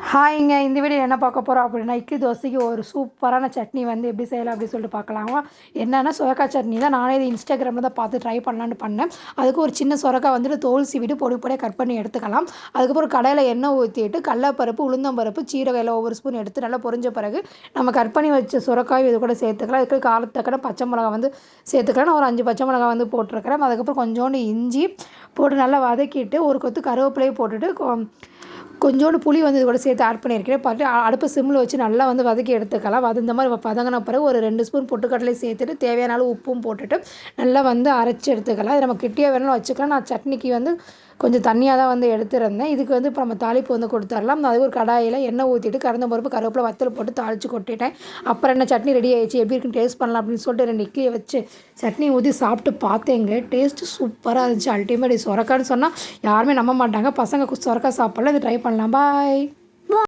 ஹாய்ங்க இந்த வீடியோ என்ன பார்க்க போகிறோம் அப்படின்னா இட்லி தோசைக்கு ஒரு சூப்பரான சட்னி வந்து எப்படி செய்யலாம் அப்படின்னு சொல்லிட்டு பார்க்கலாமா. என்னென்னா சுரக்காய் சட்னி தான் நானே இது இன்ஸ்டாகிராமில் தான் பார்த்து ட்ரை பண்ணலான்னு பண்ணேன். அதுக்கு ஒரு சின்ன சுரக்காய் வந்துட்டு தோல் சீவிட்டு பொடி பொடியாக கட் பண்ணி எடுத்துக்கலாம். அதுக்கப்புறம் கடையில் எண்ணெய் ஊற்றிட்டு கடலப்பருப்பு உளுந்தம்பருப்பு சீரகையில் ஒவ்வொரு ஸ்பூன் எடுத்து நல்லா பொரிஞ்ச பிறகு நம்ம கட் பண்ணி வச்ச சுரக்காய் இது கூட சேர்த்துக்கலாம். அதுக்கு காலத்தக்கட பச்சை மிளகா வந்து சேர்த்துக்கலாம். நான் ஒரு அஞ்சு பச்சை மிளகா வந்து போட்டிருக்கிறேன். அதுக்கப்புறம் கொஞ்சோண்டு இஞ்சி போட்டு நல்லா வதக்கிட்டு ஒரு கொத்து கருவேப்பிலையை போட்டுட்டு கொ- கொஞ்சோண்டு புளி வந்து இது கூட சேர்த்து ஆட் பண்ணியிருக்கிறேன். பார்த்து அடுப்பு சிம்மில் வச்சு நல்லா வந்து வதக்கி எடுத்துக்கலாம். அது இந்த மாதிரி பதங்கின பிறகு ஒரு ரெண்டு ஸ்பூன் பொட்டுக்கடலை சேர்த்துட்டு தேவையான அளவு உப்பும் போட்டுட்டு நல்லா வந்து அரைச்சி எடுத்துக்கலாம். இது நம்ம கிட்டியாக வேணாலும் வச்சுக்கலாம். நான் சட்னிக்கு வந்து கொஞ்சம் தண்ணியாக தான் வந்து எடுத்துருந்தேன். இதுக்கு வந்து இப்போ நம்ம தாளிப்பு வந்து கொடுத்துடலாம். நான் அது ஒரு கடாயில் எண்ணெய் ஊற்றிட்டு கறந்த பருப்பு கருவேப்பிலை வத்தல் போட்டு தாளித்து கொட்டிட்டேன். அப்புறம் என்ன சட்னி ரெடி ஆகிடுச்சு எப்படி இருக்குன்னு டேஸ்ட் பண்ணலாம் அப்படின்னு சொல்லிட்டு ரெண்டு இட்லியை வச்சு சட்னி ஊற்றி சாப்பிட்டு பார்த்தேங்க. டேஸ்ட்டு சூப்பராக இருந்துச்சு. அல்டிமேட் சொரக்கான்னு சொன்னால் யாருமே நம்ப மாட்டாங்க. பசங்க சொரக்காய் சாப்பிடலாம் இது ட்ரை பண்ண பண்ணலாம் பாய்